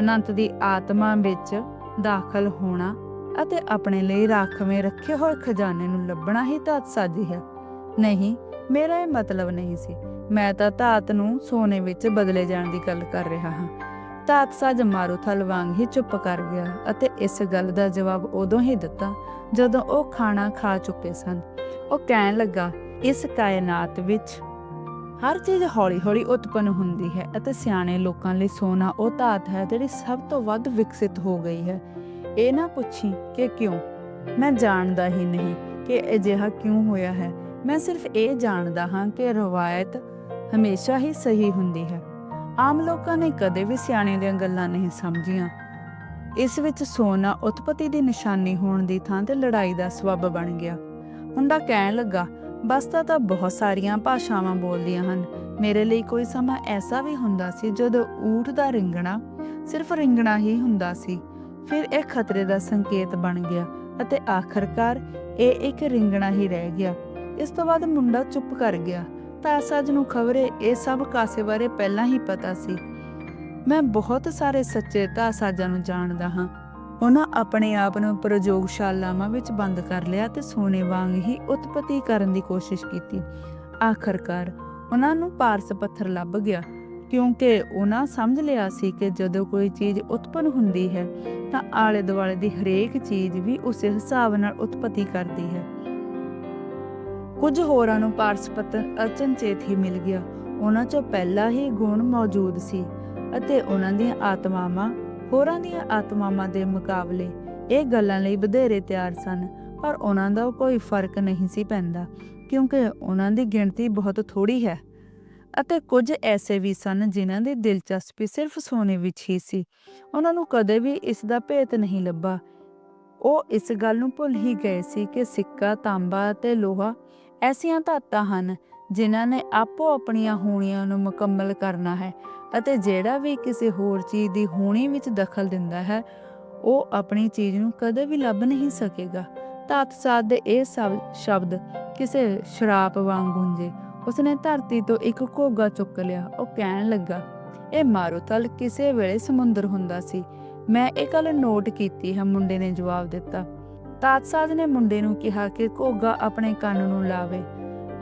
ਅਨੰਤ ਦੀ ਆਤਮਾ ਵਿੱਚ ਦਾਖਲ ਹੋਣਾ ਅਤੇ ਆਪਣੇ ਲਈ ਰਾਖਵੇਂ ਰੱਖੇ ਹੋਏ ਖਜ਼ਾਨੇ ਨੂੰ ਲੱਭਣਾ ਹੀ ਧਾਤ ਸਾਜੀ ਹੈ। ਨਹੀਂ, ਮੇਰਾ ਇਹ ਮਤਲਬ ਨਹੀਂ ਸੀ। ਮੈਂ ਤਾਂ ਧਾਤ ਨੂੰ ਸੋਨੇ ਵਿੱਚ ਬਦਲੇ ਜਾਣ ਦੀ ਗੱਲ ਕਰ ਰਿਹਾ ਹਾਂ। ਧਾਤ ਸਾਜ ਮਾਰੂਥਲ ਵਾਂਗ ਹੀ ਚੁੱਪ ਕਰ ਗਿਆ ਅਤੇ ਇਸ ਗੱਲ ਦਾ ਜਵਾਬ ਉਦੋਂ ਹੀ ਦਿੱਤਾ ਜਦੋਂ ਉਹ ਖਾਣਾ ਖਾ ਚੁੱਕੇ ਸਨ। ਉਹ ਕਹਿਣ ਲੱਗਾ, ਇਸ ਕਾਇਨਾਤ ਵਿੱਚ ਹਰ ਚੀਜ਼ ਹੌਲੀ-ਹੌਲੀ ਉਤਪੰਨ ਹੁੰਦੀ ਹੈ ਅਤੇ ਸਿਆਣੇ ਲੋਕਾਂ ਲਈ ਸੋਨਾ ਉਹ ਧਾਤ ਹੈ ਜਿਹੜੀ ਸਭ ਤੋਂ ਵੱਧ ਵਿਕਸਿਤ ਹੋ ਗਈ ਹੈ। ਇਹ ਨਾ ਪੁੱਛੀ ਕਿ ਕਿਉਂ? ਮੈਂ ਜਾਣਦਾ ਹੀ ਨਹੀਂ ਕਿ ਅਜਿਹਾ ਕਿਉਂ ਹੋਇਆ ਹੈ। ਮੈਂ ਸਿਰਫ ਇਹ ਜਾਣਦਾ ਹਾਂ ਕਿ ਰਵਾਇਤ ਹਮੇਸ਼ਾ ਹੀ ਸਹੀ ਹੁੰਦੀ ਹੈ। ਆਮ ਲੋਕਾਂ ਨੇ ਕਦੇ ਵੀ ਸਿਆਣੇ ਦੀਆਂ ਗੱਲਾਂ ਨਹੀਂ ਸਮਝੀਆਂ। ਇਸ ਵਿੱਚ ਸੋਨਾ ਉਤਪਤੀ ਦੀ ਨਿਸ਼ਾਨੀ ਹੋਣ ਦੀ ਥਾਂ ਤੇ ਲੜਾਈ ਦਾ ਸਬਬ ਬਣ ਗਿਆ। ਮੁੰਡਾ ਕਹਿਣ ਲੱਗਾ ਬਸਤਾ ਤਾਂ ਬਹੁਤ ਸਾਰੀਆਂ ਭਾਸ਼ਾਵਾਂ ਬੋਲਦੀਆਂ ਹਨ। ਮੇਰੇ ਲਈ ਕੋਈ ਸਮਾਂ ਐਸਾ ਵੀ ਹੁੰਦਾ ਸੀ ਜਦੋਂ ਊਠ ਦਾ ਰਿੰਗਣਾ ਸਿਰਫ ਰਿੰਗਣਾ ਹੀ ਹੁੰਦਾ ਸੀ। ਫਿਰ ਇਹ ਖਤਰੇ ਦਾ ਸੰਕੇਤ ਬਣ ਗਿਆ ਅਤੇ ਆਖਰਕਾਰ ਇਹ ਇੱਕ ਰਿੰਗਣਾ ਹੀ ਰਹਿ ਗਿਆ। ਇਸ ਤੋਂ ਬਾਅਦ ਮੁੰਡਾ ਚੁੱਪ ਕਰ ਗਿਆ। ਤਾਂ ਸੱਜ ਨੂੰ ਖਬਰੇ ਇਹ ਸਭ ਕਾਸੇ ਬਾਰੇ ਪਹਿਲਾਂ ਹੀ ਪਤਾ ਸੀ। ਮੈਂ ਬਹੁਤ ਸਾਰੇ ਸੱਚੇ ਧਾਸਾਜਾਂ ਨੂੰ ਜਾਣਦਾ ਹਾਂ। ਉਹਨਾਂ ਆਪਣੇ ਆਪ ਨੂੰ ਪ੍ਰਯੋਗਸ਼ਾਲਾਵਾਂ ਵਿੱਚ ਬੰਦ ਕਰ ਲਿਆ ਤੇ ਸੋਨੇ ਵਾਂਗ ਹੀ ਉਤਪਤੀ ਕਰਨ ਦੀ ਕੋਸ਼ਿਸ਼ ਕੀਤੀ। ਆਖਰਕਾਰ ਉਹਨਾਂ ਨੂੰ ਪਾਰਸ ਪੱਥਰ ਲੱਭ ਗਿਆ, ਕਿਉਂਕਿ ਉਹਨਾਂ ਸਮਝ ਲਿਆ ਸੀ ਕਿ ਜਦੋਂ ਕੋਈ ਚੀਜ਼ ਉਤਪਨ ਹੁੰਦੀ ਹੈ, ਤਾਂ ਆਲੇ ਦੁਆਲੇ ਦੀ ਹਰੇਕ ਚੀਜ਼ ਵੀ ਉਸੇ ਹਿਸਾਬ ਨਾਲ ਉਤਪਤੀ ਕਰਦੀ ਹੈ। ਕੁਝ ਹੋਰਾਂ ਨੂੰ ਪਾਰਸ ਪੱਥਰ ਅਚਨਚੇਤ ਹੀ ਮਿਲ ਗਿਆ। ਉਹਨਾਂ 'ਚੋਂ ਪਹਿਲਾਂ ਹੀ ਗੁਣ ਮੌਜੂਦ ਸੀ ਅਤੇ ਉਹਨਾਂ ਦੀਆਂ ਆਤਮਾਵਾਂ, ਹੋਰਾਂ ਦੀਆਂ ਆਤਮਾਵਾਂ ਦੇ ਮੁਕਾਬਲੇ ਇਹ ਗੱਲਾਂ ਲਈ ਵਧੇਰੇ ਤਿਆਰ ਸਨ, ਪਰ ਉਹਨਾਂ ਦਾ ਕੋਈ ਫ਼ਰਕ ਨਹੀਂ ਸੀ ਪੈਂਦਾ, ਕਿਉਂਕਿ ਉਹਨਾਂ ਦੀ ਗਿਣਤੀ ਬਹੁਤ ਥੋੜੀ ਹੈ। ਅਤੇ ਕੁਝ ਐਸੇ ਵੀ ਸਨ ਜਿਨ੍ਹਾਂ ਦੀ ਦਿਲਚਸਪੀ ਸਿਰਫ ਸੋਨੇ ਵਿੱਚ ਹੀ ਸੀ। ਉਹਨਾਂ ਨੂੰ ਕਦੇ ਵੀ ਇਸ ਦਾ ਭੇਤ ਨਹੀਂ ਲੱਭਾ। ਉਹ ਇਸ ਗੱਲ ਨੂੰ ਭੁੱਲ ਹੀ ਗਏ ਸੀ ਕਿ ਸਿੱਕਾ, ਤਾਂਬਾ ਅਤੇ ਲੋਹਾ ਐਸੀਆਂ ਧਾਤਾਂ ਹਨ ਜਿਨ੍ਹਾਂ ਨੇ ਆਪੋ ਆਪਣੀਆਂ ਹੋਣੀਆਂ ਨੂੰ ਮੁਕੰਮਲ ਕਰਨਾ ਹੈ ਅਤੇ ਜਿਹੜਾ ਵੀ ਕਿਸੇ ਹੋਰ ਚੀਜ਼ ਦੀ ਹੋਣੀ ਵਿੱਚ ਦਖਲ ਦਿੰਦਾ ਹੈ, ਉਹ ਆਪਣੀ ਚੀਜ਼ ਨੂੰ ਕਦੇ ਵੀ ਲੱਭ ਨਹੀਂ ਸਕੇਗਾ। ਧਾਤ ਸਾਧ ਦੇ ਇਹ ਸਭ ਸ਼ਬਦ ਕਿਸੇ ਸ਼ਰਾਪ ਵਾਂਗ ਗੂੰਜੇ। ਉਸਨੇ ਧਰਤੀ ਤੋਂ ਇੱਕ ਘੋਗਾ ਚੁੱਕ ਲਿਆ। ਉਹ ਕਹਿਣ ਲੱਗਾ, ਇਹ ਮਾਰੂਥਲ ਕਿਸੇ ਵੇਲੇ ਸਮੁੰਦਰ ਹੁੰਦਾ ਸੀ। ਮੈਂ ਇਹ ਗੱਲ ਨੋਟ ਕੀਤੀ ਹੈ ਮੁੰਡੇ ਨੇ ਜਵਾਬ ਦਿੱਤਾ। ਤਾਤਸਾਦ ਨੇ ਮੁੰਡੇ ਨੂੰ ਕਿਹਾ ਕਿ ਘੋਗਾ ਆਪਣੇ ਕੰਨ ਨੂੰ ਲਾਵੇ।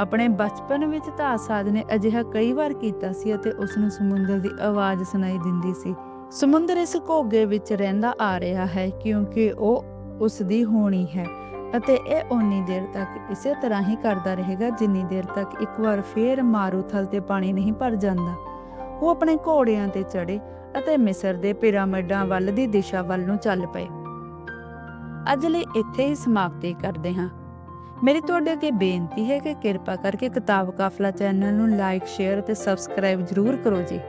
ਆਪਣੇ ਬਚਪਨ ਵਿੱਚ ਤਾਤਸਾਦ ਨੇ ਅਜਿਹਾ ਕਈ ਵਾਰ ਕੀਤਾ ਸੀ ਅਤੇ ਉਸ ਨੂੰ ਸਮੁੰਦਰ ਦੀ ਆਵਾਜ਼ ਸੁਣਾਈ ਦਿੰਦੀ ਸੀ। ਸਮੁੰਦਰ ਇਸ ਘੋਗੇ ਵਿੱਚ ਰਹਿੰਦਾ ਆ ਰਿਹਾ ਹੈ ਕਿਉਂਕਿ ਉਹ ਉਸ ਦੀ ਹੋਣੀ ਹੈ ਅਤੇ ਇਹ ਓਨੀ ਦੇਰ ਤੱਕ ਇਸੇ ਤਰ੍ਹਾਂ ਹੀ ਕਰਦਾ ਰਹੇਗਾ ਜਿੰਨੀ ਦੇਰ ਤੱਕ ਇੱਕ ਵਾਰ ਫੇਰ ਮਾਰੂਥਲ ਤੇ ਪਾਣੀ ਨਹੀਂ ਭਰ ਜਾਂਦਾ। ਉਹ ਆਪਣੇ ਘੋੜਿਆਂ ਤੇ ਚੜੇ ਅਤੇ ਮਿਸਰ ਦੇ ਪਿਰਾਮਿਡਾਂ ਵੱਲ ਦੀ ਦਿਸ਼ਾ ਵੱਲ ਨੂੰ ਚੱਲ ਪਏ। ਅੱਜ ਲਈ ਇੱਥੇ ਹੀ ਸਮਾਪਤੀ ਕਰਦੇ ਹਾਂ। ਮੇਰੀ ਤੁਹਾਡੇ ਅੱਗੇ ਬੇਨਤੀ ਹੈ ਕਿ ਕਿਰਪਾ ਕਰਕੇ ਕਿਤਾਬ ਕਾਫਲਾ ਚੈਨਲ ਨੂੰ ਲਾਈਕ ਸ਼ੇਅਰ ਅਤੇ ਸਬਸਕ੍ਰਾਈਬ ਜ਼ਰੂਰ ਕਰੋ ਜੀ।